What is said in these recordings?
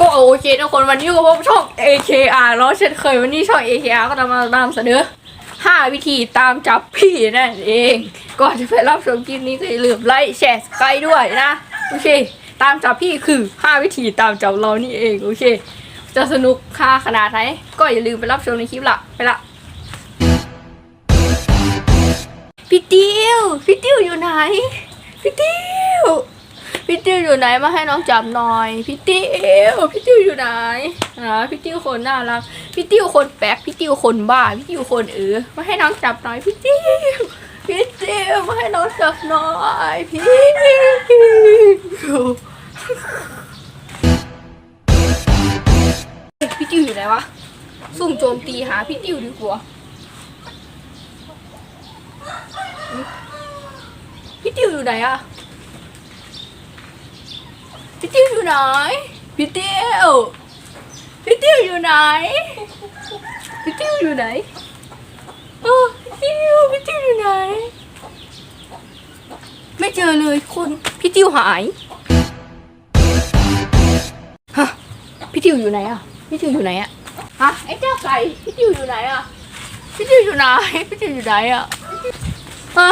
ก็โอเคทุกคนวันนี้ก็พบช่อง AKR แล้วเช่นเคยวันนี้ช่อง AKR ก็จะมานำเสนอ5 วิธีตามจับพี่นั่นเอง ก่อนจะไปรับชมคลิปนี้ก็อย่าลืมไลค์แชร์สกายด้วยนะ โอเค ตามจับพี่คือ 5 วิธีตามจับเรานี่เองโอเค จะสนุกค่าขนาดไหนก็อย่าลืมไปรับชมในคลิปละไปละพี่ติวพี่ติวอยู่ไหนพี่ติว พี่ติ้วอยู่ไหนมาให้น้องจับหน่อยพี่ติ้วพี่ติ้วอยู่ไหนนะพี่ติ้วคนน่ารักพี่ติ้วคนแปลกพี่ติ้วคนบ้าพี่ติ้วคนเออมาให้น้องจับหน่อยพี่ติ้วพี่ติ้วมาให้น้องจับหน่อยพี่ติวพี่ติ้วอยู่ไหนวะซุ่มโจมตีหาพี่ติ้วดีกว่าพี่ติ้วอยู่ไหนอะ พี่ติวอยู่ไหนพี่ติวพี่ติวอยู่ไหนพี่ติวอยู่ไหนเออพี่ติวพี่ติวอยู่ไหน ไม่เจอเลยคุณพี่ติวหายฮะพี่ติวอยู่ไหนอะพี่ติวอยู่ไหนอะฮะไอ้เจ้าไก่พี่ติวอยู่ไหนอะพี่ติวอยู่ไหนพี่ติวอยู่ไหนอะอะ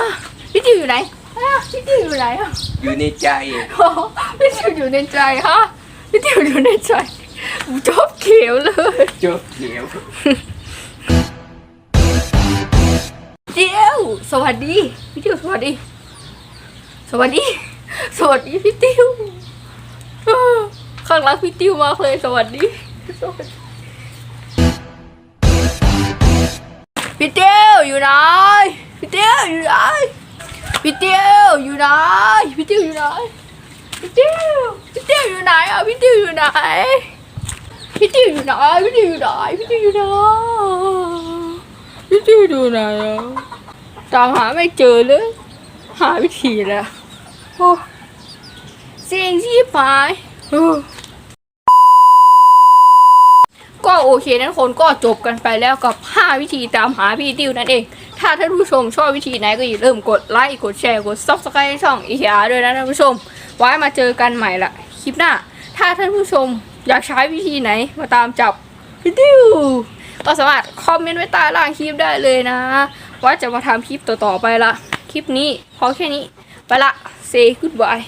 พี่ติวอยู่ไหน อะพี่ติวอยู่ไหนอะอยู่ในใจ โอ้พี่ติวอยู่ในใจฮะพี่ติวอยู่ในใจจบเขียวเลยจบเขียวเดียวสวัสดี พี่ติวสวัสดี สวัสดี สวัสดีพี่ติวเออข้างรักพี่ติวมากเลยสวัสดีสวัสดีพี่ติวอยู่ไหนพี่ติวอยู่ไหนพี่ติว อยู่ไหนพี่ติวอยู่ไหนพี่ติวพี่ติวอยู่ไหนอะพี่ติวอยู่ไหนพี่ติวอยู่ไหนพี่ติวอยู่ไหนพี่ติวอยู่ไหนพี่ติวอยู่ไหนอะตามหาไม่เจอเลย หาวิธีแล้วโอ้เสียงที่ปายโอ้ ก็โอเคนั้นคนก็จบกันไปแล้วกับ 5 วิธีตามหาพี่ติวนั่นเอง ถ้าท่านผู้ชมชอบวิธีไหนก็อย่าลืมกดไลค์กดแชร์กด subscribe ให้ช่องอีเาด้วยนะท่านผู้ชม ไว้มาเจอกันใหม่ละคลิปหน้า ถ้าท่านผู้ชมอยากใช้วิธีไหนมาตามจับพี่ติวก็สามารถคอมเมนต์ไว้ใต้ล่างคลิปได้เลยนะ ว่าจะมาทำคลิปต่อๆไปละคลิปนี้พอแค่นี้ไปละ say goodbye